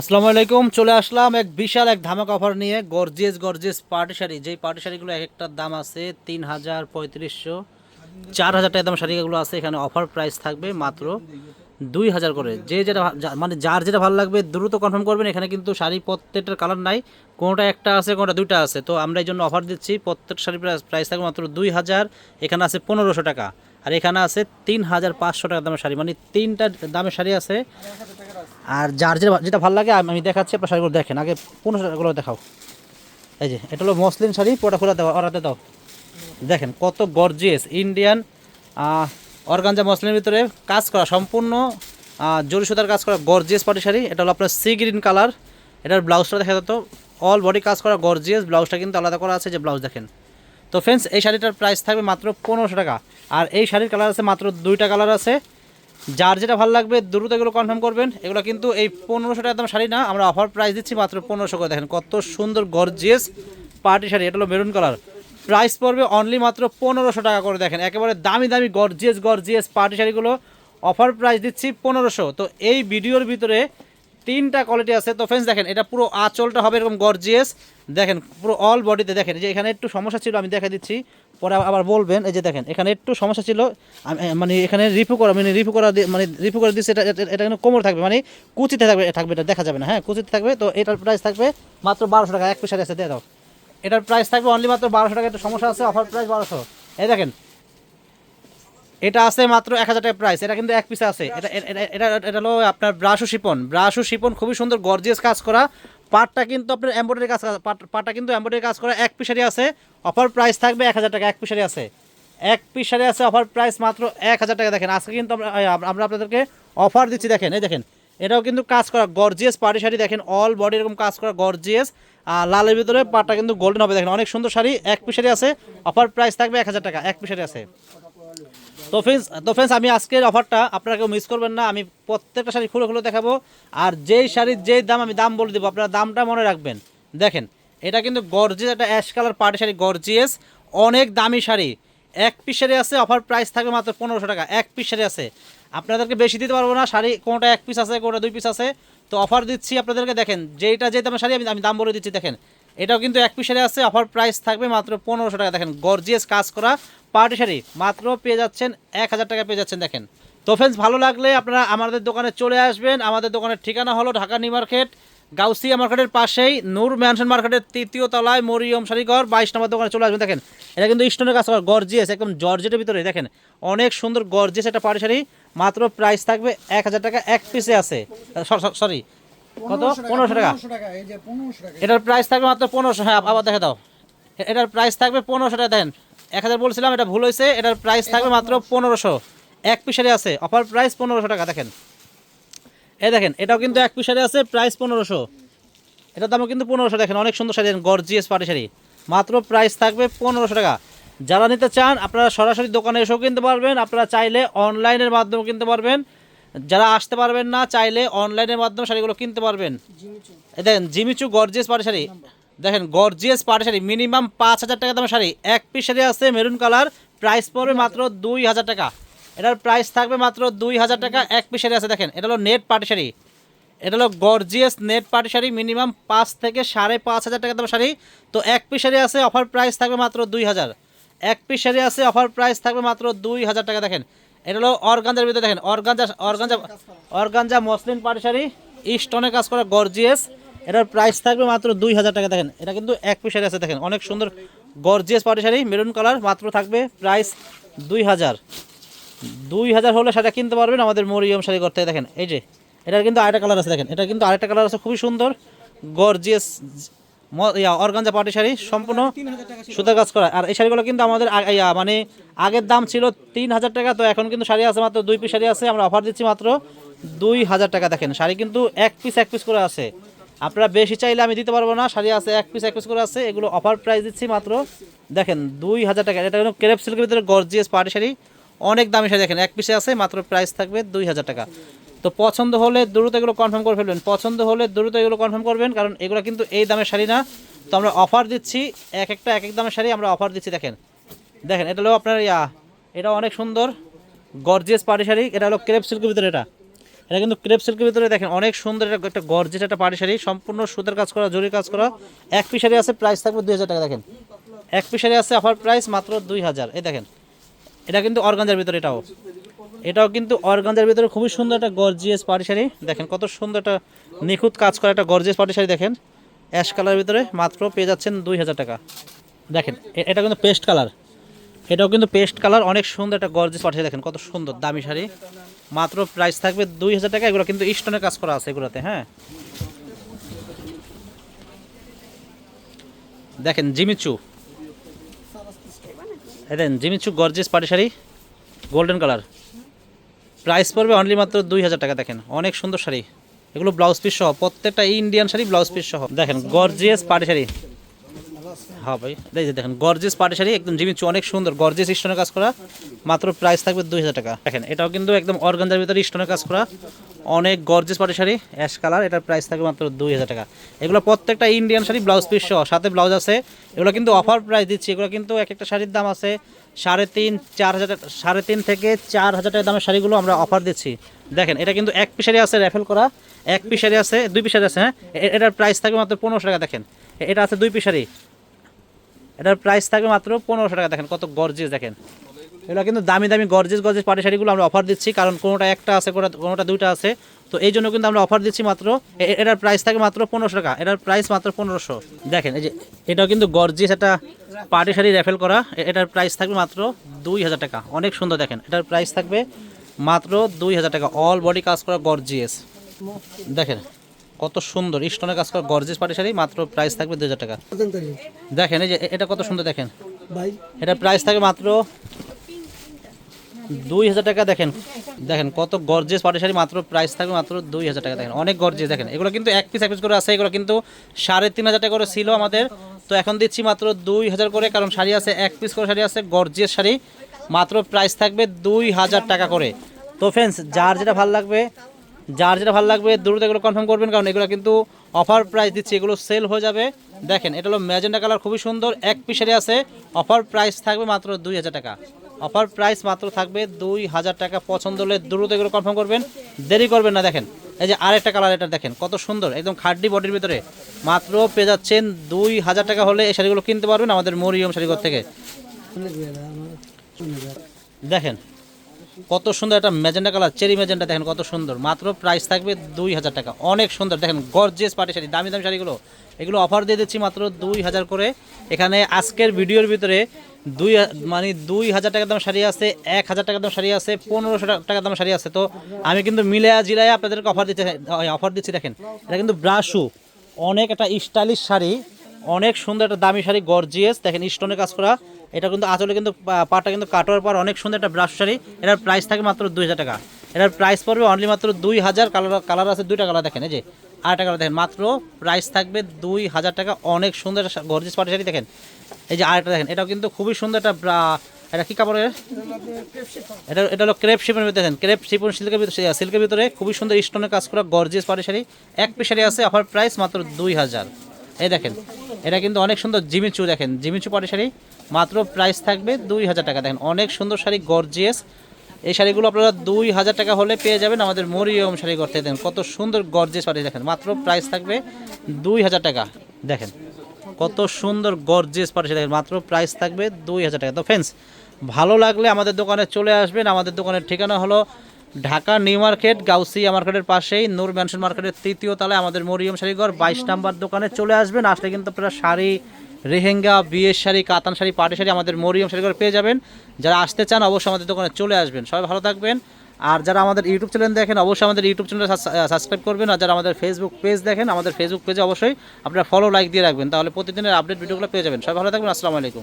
আসসালামু আলাইকুম, চলে আসলাম এক বিশাল এক ধামাক অফার নিয়ে গর্জিয়াস গর্জিয়াস পার্টি শাড়ি। যেই পার্টি শাড়িগুলো এক একটার দাম আছে তিন হাজার পঁয়ত্রিশশো, চার হাজার টাকা দাম শাড়িগুলো আছে, এখানে অফার প্রাইস থাকবে মাত্র দুই হাজার করে। যে যেটা মানে যার যেটা ভালো লাগবে দ্রুত কনফার্ম করবেন, এখানে কিন্তু শাড়ি প্রত্যেকটার কালার নাই, কোনোটা একটা আছে, কোনোটা দুইটা আছে। তো আমরা এই জন্য অফার দিচ্ছি প্রত্যেক শাড়ি প্রাইস থাকবে মাত্র দুই হাজার, এখানে আছে পনেরোশো টাকা। আর এখানে আছে তিন হাজার পাঁচশো টাকা দামের শাড়ি মানে তিনটা দামের শাড়ি আছে আর যার যেটা ভালো লাগে, আমি দেখাচ্ছি, আপনার শাড়িগুলো দেখেন। আগে পনেরোশো শাড়িগুলো দেখাও। এই যে, এটা হলো মসলিন শাড়ি, পুরোটা খোলা দাও অরাতে দাও। দেখেন, কত গর্জিয়াস ইন্ডিয়ান অর্গানজা মসলিনের ভিতরে কাজ করা, সম্পূর্ণ জরি সুতার কাজ করা গর্জিয়াস পাটি শাড়ি। এটা হলো আপনার সি গ্রিন কালার এটার ব্লাউজটা দেখা যেত অল বডি কাজ করা গর্জিয়াস ব্লাউজটা কিন্তু আলাদা করা আছে, যে ব্লাউজ দেখেন। তো ফ্রেন্ডস এই শাড়িটার প্রাইস থাকবে মাত্র পনেরোশো টাকা। আর এই শাড়ির কালার আছে মাত্র দুইটা কালার আছে। যার যেটা ভালো লাগবে দ্রুত এগুলো কনফার্ম করবেন। এগুলো কিন্তু এই পনেরোশো টাকা দাম শাড়ি না, আমরা অফার প্রাইস দিচ্ছি মাত্র পনেরোশো করে। দেখেন কত সুন্দর গর্জিয়াস পার্টি শাড়ি, এটা হলো মেরুন কালার প্রাইস পড়বে অনলি মাত্র পনেরোশো টাকা করে, দেখেন। একেবারে দামি দামি গর্জিয়াস গর্জিয়াস পার্টি শাড়িগুলো অফার প্রাইস দিচ্ছি পনেরোশো। তো এই ভিডিওর ভিতরে তিনটা কোয়ালিটি আছে। তো ফ্রেন্ডস দেখেন, এটা পুরো আঁচলটা হবে এরকম গর্জিয়াস দেখেন, পুরো অল বডিতে দেখেন যে এখানে একটু সমস্যা ছিল, আমি দেখা দিচ্ছি। পরে আবার বলবেন, এই যে দেখেন, এখানে একটু সমস্যা ছিল মানে এখানে রিফু করা মানে রিফু করা মানে রিফু করে দিচ্ছে এটা, এটা- কিন্তু কোমর থাকবে মানে কুচিতে থাকবে থাকবে এটা, দেখা যাবে না হ্যাঁ কুচিতে থাকবে, তো এটার প্রাইস থাকবে মাত্র বারোশো টাকা, এক পিসারে আছে, দিয়ে দাও। এটার প্রাইস থাকবে অনলি মাত্র বারোশো টাকা, একটা সমস্যা আছে অফার প্রাইস বারোশো। এই দেখেন, এটা আছে মাত্র এক হাজার টাকা প্রাইস এটা কিন্তু এক পিসে আছে, এটা, এটা- এটা হলো আপনার ব্রাশু শিপন ব্রাশু শিপন খুবই সুন্দর গর্জিয়াস কাজ করা পাটটা কিন্তু আপনার এম্ব্রয়ডারি কাজ পাটটা কিন্তু এম্ব্রয়ডারি কাজ করা এক পিসারি আছে অফার প্রাইস থাকবে এক হাজার টাকা, এক পিসারি আছে। এক পিসারি আছে অফার প্রাইস মাত্র এক হাজার টাকা। দেখেন, আজকে কিন্তু আমরা আমরা আপনাদেরকে অফার দিচ্ছি, দেখেন, এই দেখেন, এটাও কিন্তু কাজ করা গর্জিয়াস পাটি শাড়ি, দেখেন অল বডি এরকম কাজ করা গর্জিয়াস আর লালের ভিতরে পাটটা কিন্তু গোল্ডেন হবে, দেখেন, অনেক সুন্দর শাড়ি, এক পিসারি আছে অফার প্রাইস থাকবে এক হাজার টাকা, এক পিসারি আছে। তো ফ্রেন্ডস তো ফ্রেন্ডস আমি আজকের অফারটা আপনারা কেউ মিস করবেন না। আমি প্রত্যেকটা শাড়ি খুলে খুলে দেখাবো। আর যেই শাড়ির যেই দাম, আমি দাম বলে দেবো। আপনারা দামটা মনে রাখবেন। দেখেন, এটা কিন্তু গর্জিয়াস একটা ash colour party sari gorgeous অনেক দামি শাড়ি। এক পিস শাড়ি আছে অফার প্রাইস থাকবে মাত্র পনেরোশো টাকা। এক পিস শাড়ি আছে। আপনাদেরকে বেশি দিতে পারব না। শাড়ি কোনোটা এক পিস আছে, কোনোটা দুই পিস আছে। তো অফার দিচ্ছি আপনাদেরকে, দেখেন, যেইটা যে দামের শাড়ি, আমি আমি দাম বলে দিচ্ছি, দেখেন। এটাও কিন্তু এক পিস শাড়ি আছে অফার প্রাইস থাকবে মাত্র পনেরোশো টাকা। দেখেন গর্জিয়াস কাজ করা। পার্টি শাড়ি মাত্র পেয়ে যাচ্ছেন এক হাজার টাকা পেয়ে যাচ্ছেন দেখেন। তো ফ্রেন্ডস ভালো লাগলে আপনারা আমাদের দোকানে চলে আসবেন। আমাদের দোকানের ঠিকানা হলো ঢাকা নিউ মার্কেট গাউসিয়া মার্কেটের পাশেই নূর ম্যানশন মার্কেটের তৃতীয় তলায় মরিয়ম শাড়িঘর বাইশ নম্বর দোকানে চলে আসবেন দেখেন। এটা কিন্তু স্টোনের কাজ গর্জিয়াস একদম জর্জেটের ভিতরে দেখেন। অনেক সুন্দর গর্জিয়াস একটা পাড়ি শাড়ি মাত্র প্রাইস থাকবে এক হাজার টাকা এক পিসে আছে। সরি কত? পনেরোশো টাকা পনেরোশো এটার প্রাইস থাকবে মাত্র পনেরোশো হ্যাঁ আবার দেখে দাও। এটার প্রাইস থাকবে পনেরোশো টাকা দেন এক হাজার বলছিলাম, এটা ভুল হয়েছে, এটার প্রাইস থাকবে মাত্র পনেরোশো। এক পিসারে আছে অফার প্রাইস পনেরোশো টাকা, দেখেন। এই দেখেন, এটাও কিন্তু এক পিসারে আছে প্রাইস পনেরোশো। এটার দামও কিন্তু পনেরোশো, দেখেন, অনেক সুন্দর শাড়ি গর্জিয়াস পাটি শাড়ি। মাত্র প্রাইস থাকবে পনেরোশো টাকা। যারা নিতে চান, আপনারা সরাসরি দোকানে এসেও কিনতে পারবেন, আপনারা চাইলে অনলাইনের মাধ্যমেও কিনতে পারবেন। যারা আসতে পারবেন না, চাইলে অনলাইনের মাধ্যমে শাড়িগুলো কিনতে পারবেন। দেখেন, জিমিচু গর্জিয়াস পাটি শাড়ি। দেখেন গর্জিয়াস পাটি শাড়ি মিনিমাম পাঁচ হাজার টাকা দামের শাড়ি। এক পিস শাড়ি আছে মেরুন কালার প্রাইস পড়বে মাত্র দুই হাজার টাকা। এটার প্রাইস থাকবে মাত্র দুই হাজার টাকা। এক পিস শাড়ি আছে দেখেন এটা হলো নেট পাটি শাড়ি। এটা হলো গর্জিয়াস নেট পাটি শাড়ি মিনিমাম পাঁচ থেকে সাড়ে পাঁচ হাজার টাকা দামের শাড়ি। তো এক পিস শাড়ি আছে অফার প্রাইস থাকবে মাত্র দুই হাজার। এক পিস শাড়ি আছে অফার প্রাইস থাকবে মাত্র দুই হাজার টাকা দেখেন। এটা হলো অর্গানজার ভিতরে দেখেন অর্গানজা অর্গানজা অর্গানজা মসলিন পাটি শাড়ি। স্টোনে কাজ করা গর্জিয়াস এটার প্রাইস থাকবে মাত্র দুই হাজার টাকা, দেখেন। এটা কিন্তু এক পিস শাড়ি আছে দেখেন। অনেক সুন্দর gorgeous party sari maroon colour মাত্র থাকবে প্রাইস দুই হাজার। দুই হাজার হলে সেটা কিনতে পারবেন আমাদের মরিয়ম শাড়ি করতে, দেখেন। এই যে, এটার কিন্তু আরেকটা কালার আছে, দেখেন। এটা কিন্তু আরেকটা কালার আছে, খুবই সুন্দর গর্জিয়াস অর্গানজা পাটি শাড়ি, সম্পূর্ণ সুতার কাজ করা। আর এই শাড়িগুলো কিন্তু আমাদের মানে আগের দাম ছিল তিন হাজার টাকা, তো এখন কিন্তু শাড়ি আছে মাত্র দুই পিস শাড়ি আছে, আমরা অফার দিচ্ছি মাত্র দুই হাজার টাকা, দেখেন। শাড়ি কিন্তু এক পিস এক পিস করে আছে। আপনারা বেশি চাইলে আমি দিতে পারব না। শাড়ি আছে, এক পিস এক পিস করে আছে। এগুলো অফার প্রাইস দিচ্ছি মাত্র। দেখেন, দুই হাজার টাকা। এটা ক্রেপ সিল্কের ভিতরে গর্জিয়াস পাটি শাড়ি। অনেক দামি শাড়ি দেখেন, এক পিসে আছে, মাত্র প্রাইস থাকবে দুই হাজার টাকা। তো পছন্দ হলে দ্রুত এগুলো কনফার্ম করে ফেলবেন। পছন্দ হলে দ্রুত এগুলো কনফার্ম করবেন, কারণ এগুলো কিন্তু এই দামের শাড়ি না। তো আমরা অফার দিচ্ছি, এক একটা, এক এক দামের শাড়ি আমরা অফার দিচ্ছি, দেখেন। দেখেন, এটা হলো আপনার ইয়া, এটা অনেক সুন্দর গর্জিয়াস পাটি শাড়ি। এটা হলো ক্রেপ সিল্কের ভিতরে এটা। এটা কিন্তু ক্রেপ সিল্কের ভিতরে দেখেন অনেক সুন্দর একটা- একটা গর্জেস একটা পাটি শাড়ি, সম্পূর্ণ সুতার কাজ করা, জরির কাজ করা। এক পিস শাড়ি আছে প্রাইস থাকবে দুই হাজার টাকা, দেখেন। এক পিস শাড়ি আছে অফার প্রাইস মাত্র দুই হাজার। এই দেখেন, এটা কিন্তু অর্গানজার ভিতরে, এটাও। এটাও কিন্তু অর্গানজার ভিতরে খুবই সুন্দর একটা গর্জিয়াস পাটি শাড়ি। দেখেন, কত সুন্দর একটা নিখুঁত কাজ করা একটা গর্জিয়াস পাটি শাড়ি, দেখেন। অ্যাশ কালারের ভিতরে মাত্র পেয়ে যাচ্ছেন দুই হাজার টাকা। দেখেন এটা কিন্তু পেস্ট কালার। এটাও কিন্তু পেস্ট কালার, অনেক সুন্দর একটা গর্জেস শাড়ি দেখেন, কত সুন্দর, দামি শাড়ি। মাত্র প্রাইস থাকবে দুই হাজার টাকা, এগুলো কিন্তু স্টোনের কাজ করা আছে এগুলোতে হ্যাঁ। দেখেন, জিমিচু। দেখেন, Jimmy Choo gorgeous party sari golden colour price পড়বে অনলি মাত্র দুই হাজার টাকা, দেখেন, অনেক সুন্দর শাড়ি। এগুলো ব্লাউজ পিস সহ, প্রত্যেকটা ইন্ডিয়ান শাড়ি ব্লাউজ পিস সহ। দেখেন গর্জিয়াস পাটি শাড়ি। হ্যাঁ এই যে দেখেন গর্জিয়াস পাটি শাড়ি, একদম জিমিচু, অনেক সুন্দর গর্জিয়াস স্টোনের কাজ করা, মাত্র প্রাইস থাকবে দুই হাজার টাকা। দেখেন, এটাও কিন্তু একদম অর্গানজার ভিতরে স্টোনের কাজ করা, অনেক gorgeous party sari ash colour এটার প্রাইস থাকবে মাত্র দুই হাজার টাকা। এগুলো প্রত্যেকটা ইন্ডিয়ান শাড়ি ব্লাউজ পিস সাথে ব্লাউজ আছে, এগুলো কিন্তু অফার প্রাইস দিচ্ছি, এগুলো কিন্তু এক একটা শাড়ির দাম আছে সাড়ে তিন, চার হাজার সাড়ে তিন থেকে চার হাজার টাকা দামের শাড়িগুলো আমরা অফার দিচ্ছি। দেখেন, এটা কিন্তু এক পিস শাড়ি আছে র্যাফেল করা, এক পিস শাড়ি আছে, দুই পিস শাড়ি আছে হ্যাঁ এটার প্রাইস থাকবে মাত্র পনেরোশো টাকা, দেখেন এটা আছে দুই পিস শাড়ি এটার প্রাইস থাকবে মাত্র পনেরোশো টাকা। দেখেন কত গর্জিয়াস দেখেন। এগুলো কিন্তু দামি দামি গর্জিয়াস গর্জিয়াস পাটি শাড়িগুলো আমরা অফার দিচ্ছি, কারণ কোনোটা একটা আছে, কোনোটা দুইটা আছে। তো এই জন্য কিন্তু আমরা অফার দিচ্ছি মাত্র এটার প্রাইস থাকে মাত্র পনেরোশো টাকা। এটার প্রাইস মাত্র পনেরোশো। দেখেন, এই যে এটাও কিন্তু গর্জিয়াস একটা পাটি শাড়ি র্যাফেল করা। এটার প্রাইস থাকবে মাত্র দুই হাজার টাকা। অনেক সুন্দর দেখেন, এটার প্রাইস থাকবে মাত্র দুই হাজার টাকা। অল বডি কাজ করা গর্জিয়াস দেখেন কত সুন্দর। স্টোনের কাজ করা গর্জিয়াস পাটি শাড়ি মাত্র প্রাইস থাকবে দুই হাজার টাকা। দেখেন এই যে এটা কত সুন্দর দেখেন। এটা প্রাইস থাকে মাত্র দুই হাজার টাকা দেখেন। দেখেন কত গর্জেস পাটি শাড়ি মাত্র প্রাইস থাকবে মাত্র দুই হাজার টাকা দেখেন। অনেক গর্জেস দেখেন। এগুলো কিন্তু এক পিস এক পিস করে আছে এগুলো কিন্তু সাড়ে তিন হাজার টাকা করে ছিল আমাদের। তো এখন দিচ্ছি মাত্র দুই হাজার করে কারণ শাড়ি আছে এক পিস করে শাড়ি আছে গর্জেস শাড়ি। মাত্র প্রাইস থাকবে দুই হাজার টাকা করে। তো ফ্রেন্ডস যার যেটা ভালো লাগবে যার যেটা ভালো লাগবে দ্রুত এগুলো কনফার্ম করবেন, কারণ এগুলো কিন্তু অফার প্রাইস দিচ্ছি, এগুলো সেল হয়ে যাবে। দেখেন, এটা হলো ম্যাজেন্ডা কালার খুবই সুন্দর, এক পিসারি আছে অফার প্রাইস থাকবে মাত্র দুই হাজার টাকা। অফার প্রাইস মাত্র থাকবে দুই হাজার টাকা, পছন্দ হলে দ্রুত এগুলো কনফার্ম করবেন। দেরি করবেন না, দেখেন, এই যে আরেকটা কালার এটা দেখেন, কত সুন্দর, একদম খাড্ডি বডির ভিতরে। মাত্র পেয়ে যাচ্ছেন দুই হাজার টাকা হলে এই শাড়িগুলো কিনতে পারবেন আমাদের মরিয়ম শাড়িঘর থেকে। দেখেন কত সুন্দর একটা ম্যাজেন্ডা কালার, চেরি ম্যাজেন্ডা দেখেন কত সুন্দর। মাত্র প্রাইস থাকবে দুই হাজার টাকা। অনেক সুন্দর, দেখেন গর্জেস পাটি শাড়ি, দামি দামি শাড়িগুলো। এগুলো অফার দিয়ে দিচ্ছি মাত্র দুই হাজার করে। এখানে আজকের ভিডিওর ভিতরে দুই মানে দুই হাজার টাকার দাম শাড়ি আছে, এক হাজার টাকার দাম শাড়ি আছে, পনেরোশো টাকার দাম শাড়ি আছে। তো আমি কিন্তু মিলায়া জিলায়া আপনাদেরকে অফার দিতে অফার দিচ্ছি, দেখেন। এটা কিন্তু ব্রাশু অনেক একটা স্টাইলিশ শাড়ি, অনেক সুন্দর একটা দামি শাড়ি গর্জিয়াস দেখেন স্টোনের কাজ করা। এটা কিন্তু আঁচলে কিন্তু পাটা কিন্তু কাটোয়ার পর অনেক সুন্দর একটা ব্রাশ শাড়ি। এটার প্রাইস থাকে মাত্র দুই হাজার টাকা। এটার প্রাইস পড়বে অনলি মাত্র দুই হাজার কালার কালার আছে দুইটা কালার দেখেন, এই যে আরেকটা কালার দেখেন, মাত্র প্রাইস থাকবে দুই হাজার টাকা। অনেক সুন্দর গর্জিয়াস পাটি শাড়ি দেখেন। এই যে আরেকটা দেখেন, এটাও কিন্তু খুবই সুন্দর একটা এটা কি কাপড়ের এটা এটা হলো ক্রেপ শিপের ভিতরে দেখেন ক্রেপ শিপন সিল্কের ভিতরে সিল্কের ভিতরে খুবই সুন্দর স্টোনের কাজ করা গর্জিয়াস পাটি শাড়ি। এক পিস শাড়ি আছে অফার প্রাইস মাত্র দুই হাজার। এই দেখেন এটা কিন্তু অনেক সুন্দর জিমিচু দেখেন। জিমিচু পাটি শাড়ি মাত্র প্রাইস থাকবে দুই হাজার টাকা। দেখেন, অনেক সুন্দর শাড়ি গর্জিয়াস এই শাড়িগুলো আপনারা দুই হাজার টাকা হলে পেয়ে যাবেন আমাদের মরিয়ম শাড়ি করতে দেন কত সুন্দর গর্জিয়াস শাড়ি দেখেন। মাত্র প্রাইস থাকবে দুই হাজার টাকা। দেখেন, কত সুন্দর গর্জিয়াস শাড়ি। দেখেন, মাত্র প্রাইস থাকবে দুই হাজার টাকা। তো ফ্রেন্ডস ভালো লাগলে আমাদের দোকানে চলে আসবেন। আমাদের দোকানের ঠিকানা হলো ঢাকা, নিউ মার্কেট গাউসিয়া মার্কেটের পাশেই, নূর ম্যানশন মার্কেটের তৃতীয় তলায় আমাদের মরিয়ম শাড়িঘর বাইশ নাম্বার দোকানে চলে আসবেন। আসলে কিন্তু আপনারা শাড়ি, রেহেঙ্গা, বিয়ের শাড়ি, কাতান শাড়ি পাটি শাড়ি আমাদের মরিয়ম শাড়িঘর পেয়ে যাবেন। যারা আসতে চান অবশ্যই আমাদের দোকানে চলে আসবেন। সবাই ভালো থাকবেন। আর যারা আমাদের ইউটিউব চ্যানেল দেখেন অবশ্যই আমাদের ইউটিউব চ্যানেল সাবস্ক্রাইব করবেন। আর যারা আমাদের ফেসবুক পেজ দেখেন, আমাদের ফেসবুক পেজে অবশ্যই আপনারা ফলো লাইক দিয়ে রাখবেন। তাহলে প্রতিদিনের আপডেট ভিডিওগুলো পেয়ে যাবেন। সবাই ভালো থাকবেন। আসসালামু আলাইকুম।